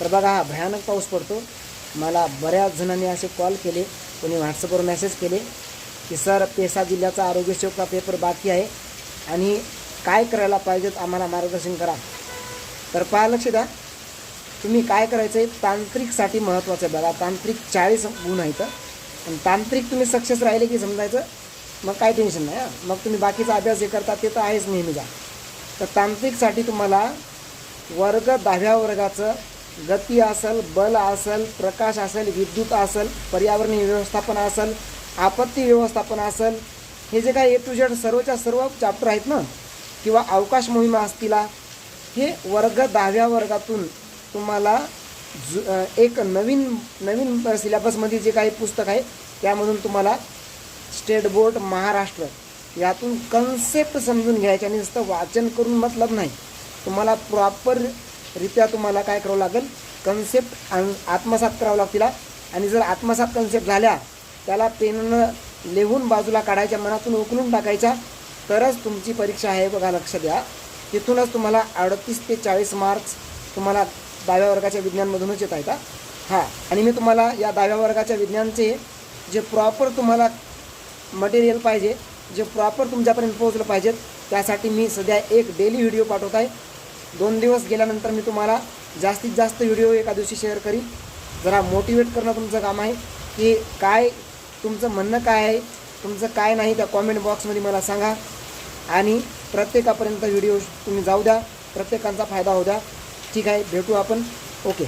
तर बघा हा भयानक पाऊस पडतो. मला बऱ्याच जणांनी असे कॉल केले. कोणी व्हॉट्सअपवर मेसेज केले की सर पेसा जिल्ह्याचा आरोग्यसेवका पेपर बाकी आहे आणि काय करायला पाहिजेत आम्हाला मार्गदर्शन करा. तर पहा लक्ष द्या. तुम्ही काय करायचं आहे तांत्रिकसाठी महत्त्वाचं आहे बघा. तांत्रिक चाळीस गुण आहेत. आणि तांत्रिक तुम्ही सक्सेस राहिले की समजायचं? मग काय टेन्शन नाही हां. मग तुम्ही बाकीचा अभ्यास जे करता ते तर आहेच नेहमीचा. तर तांत्रिकसाठी तुम्हाला वर्ग दहाव्या वर्गाचं गती असेल बल असेल प्रकाश असेल विद्युत असेल पर्यावरणीय व्यवस्थापन असेल आपत्ती व्यवस्थापन असेल हे जे काही ए टू झेड सर्वच्या सर्व चॅप्टर आहेत ना किंवा अवकाश मोहिमा असतील हे वर्ग दहाव्या वर्गातून तुम्हाला जु एक नवीन नवीन सिलेबसमध्ये जे काही पुस्तक आहे त्यामधून तुम्हाला स्टेट बोर्ड महाराष्ट्र यातून कन्सेप्ट समजून घ्यायचे आणि नुसतं वाचन करून मतलब नाही. तुम्हाला प्रॉपर रित्या तुम्हाला काय करावं लागेल? कन्सेप्ट आत्मसात करावं लागतील आणि जर आत्मसात कन्सेप्ट झाल्या त्याला पेननं लिहून बाजूला काढायच्या मनातून उकलून टाकायच्या तरच तुमची परीक्षा आहे बघा लक्ष द्या. तिथूनच तुम्हाला अडतीस ते चाळीस मार्क्स तुम्हाला दहाव्या वर्गाच्या विज्ञानमधूनच येत आहे हा. हां आणि मी तुम्हाला या दहाव्या वर्गाच्या विज्ञानचे जे प्रॉपर तुम्हाला मटेरियल पाहिजे जे प्रॉपर तुमच्यापर्यंत पोहोचलं पाहिजेत त्यासाठी मी सध्या एक डेली व्हिडिओ पाठवत आहे. दोन दिवस गेल्यानंतर मी तुम्हाला जास्तीत जास्त व्हिडिओ एका दिवशी शेअर करीन. जरा मोटिवेट करणं तुमचं काम आहे. की काय तुमचं म्हणणं काय आहे? तुमचं काय नाही त्या कॉमेंट बॉक्समध्ये मला सांगा. आणि प्रत्येकापर्यंत व्हिडिओ तुम्ही जाऊ द्या. प्रत्येकांचा फायदा होऊ द्या. ठीक आहे भेटू आपण. ओके